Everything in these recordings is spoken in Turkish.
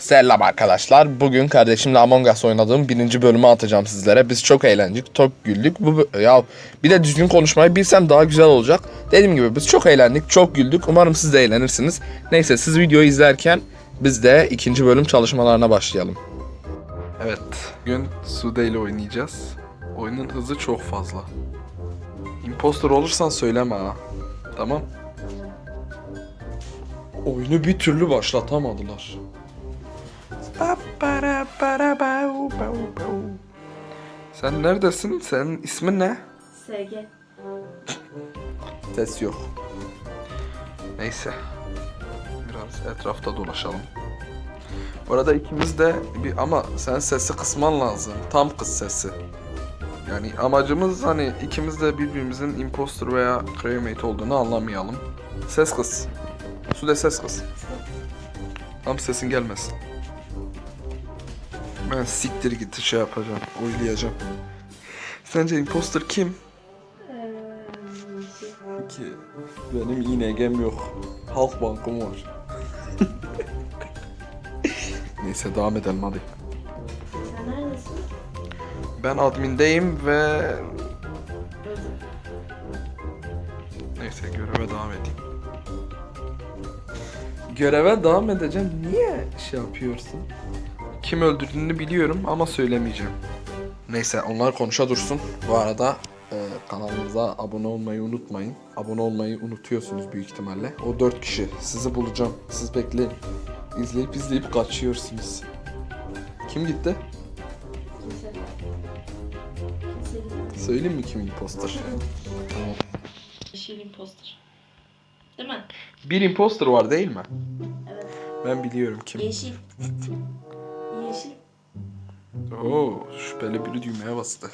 Selam arkadaşlar. Bugün kardeşimle Among Us oynadığım birinci bölümü atacağım sizlere. Biz çok eğlendik, çok güldük. Bu ya bir de düzgün konuşmayı bilsem daha güzel olacak. Dediğim gibi biz çok eğlendik, çok güldük. Umarım siz de eğlenirsiniz. Neyse siz videoyu izlerken biz de ikinci bölüm çalışmalarına başlayalım. Evet, bugün Sude ile oynayacağız. Oyunun hızı çok fazla. Impostor olursan söyleme ha. Tamam? Oyunu bir türlü başlatamadılar. Sen neredesin? Senin ismin ne? SG. Ses yok. Neyse. Biraz etrafta dolaşalım. Bu arada ikimiz de bir ama sen sesi kısman lazım. Tam kız sesi. Yani amacımız hani ikimiz de birbirimizin impostor veya crewmate olduğunu anlamayalım. Ses kız. Sude ses kız. Tam sesin gelmesin. Ben siktir git şey yapacağım. Oylayacağım. Sence impostor kim? Ki benim ING'm yok. Halk bankım var. Neyse devam edelim hadi. Sen neredesin? Ben admindeyim ve neyse göreve devam edeyim. Göreve devam edeceğim. Niye şey yapıyorsun? Kim öldürdüğünü biliyorum ama söylemeyeceğim. Neyse onlar konuşa dursun. Bu arada e, kanalımıza abone olmayı unutmayın. Abone olmayı unutuyorsunuz büyük ihtimalle. O dört kişi. Sizi bulacağım. Siz bekleyin. İzleyip izleyip kaçıyorsunuz. Kim gitti? Kimse. Kimse. Söyleyeyim mi kim imposter? Tamam. Yeşil imposter. Değil mi? Bir imposter var değil mi? Evet. Ben biliyorum kim. Yeşil. Yeşil. Oo, şüpheli biri düğmeye bastı.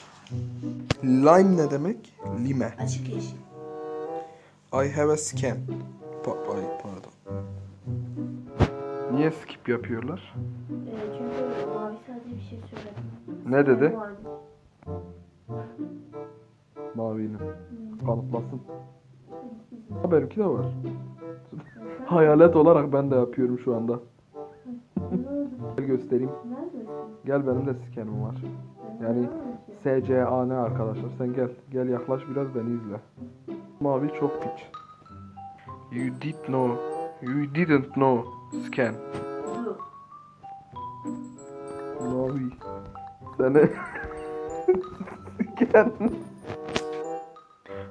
Lime ne demek? Lime. Açık yeşil. I have a scan. Pa- ay, pardon. Niye skip yapıyorlar? Ee, çünkü mavi sadece bir şey söyledi. Ne dedi? Mavi. Mavinin. Kanıtlasın. Benimki de var. Hayalet olarak ben de yapıyorum şu anda. Gel göstereyim. Gel benim de scanım var. Yani SCAN arkadaşlar. Sen gel. Gel yaklaş biraz beni izle. Mavi çok piç. You did know. You didn't know. Scan. Mavi. Seni. Scan.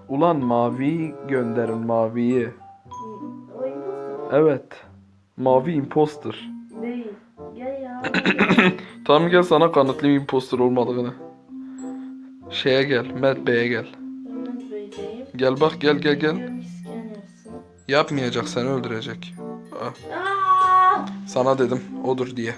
Ulan mavi gönderin maviyi. O imposter. Evet. Mavi imposter. Değil. Gel ya. Tamam gel sana kanıtlayayım imposter olmadığını. Şeye gel. Matt Bey'e gel. Gel bak gel gel gel. Yapsın. Yapmayacak seni öldürecek. Ah, Aa! sana dedim odur diye.